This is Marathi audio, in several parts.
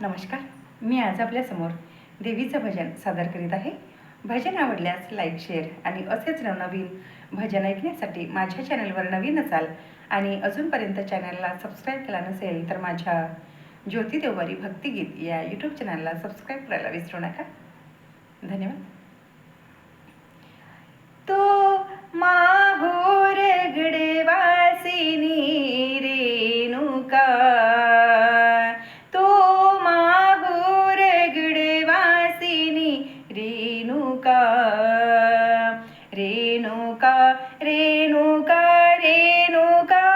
नमस्कार. मी आज आपल्यासमोर देवीचं भजन सादर करीत आहे. भजन आवडल्यास लाईक शेअर आणि असेच नवनवीन भजन ऐकण्यासाठी माझ्या चॅनलवर नवीन असाल आणि अजूनपर्यंत चॅनलला सबस्क्राईब केला नसेल तर माझ्या ज्योती देववारी भक्तिगीत या यूट्यूब चॅनलला सबस्क्राईब करायला विसरू नका. धन्यवाद. तो मा रेणुका रेणुका रेणुका रेणुका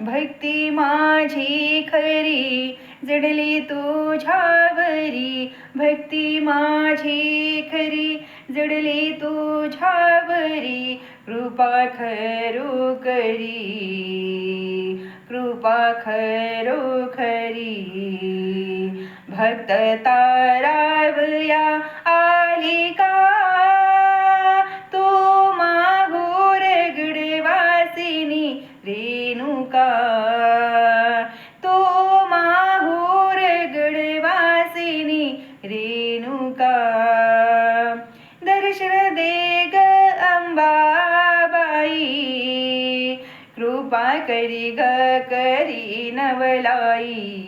भक्ती माझी खरी जडली तुझ्यावरी भक्ती माझी खरी जडली तुझ्यावरी कृपा खरो करी कृपा खरो खरी भक्त तारावया आली का तो मागूर गडवासिनी रेणुका. तो माहूर गुडवासिनी रेणुका. दर्शन दे ग अंबाबाई कृपा करी ग करी नवलाई.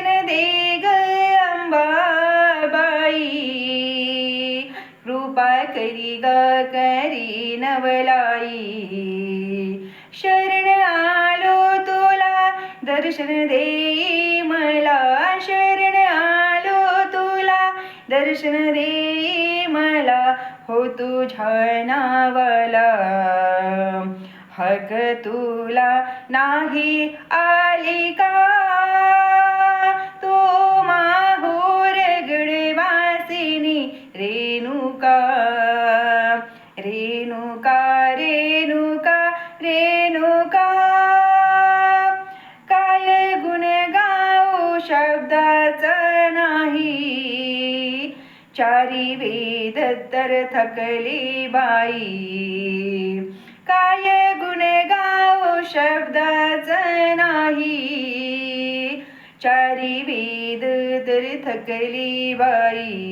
दर्शन दे ग अंबाबाई. कृपा करी ग करी नवलाई. शरण आलो तुला दर्शन दे मला. शरण आलो तुला दर्शन दे मला. हो तुझ्या नावाला. हक तुला नाही आली रेणुका काय गुण गाऊ शब्दाचा नाही. चारी वेद तर थकली बाई. काय गुण गाऊ शब्दाचा नाही. चारी वेद तर थकली बाई.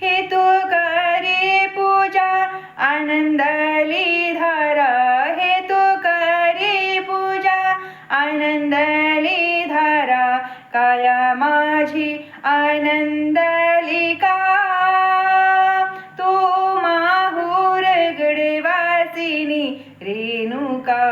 हे तू करे पूजा आनंदाली काय माझी आनंदलिका. तू माहूर गडवासिनी रेणुका.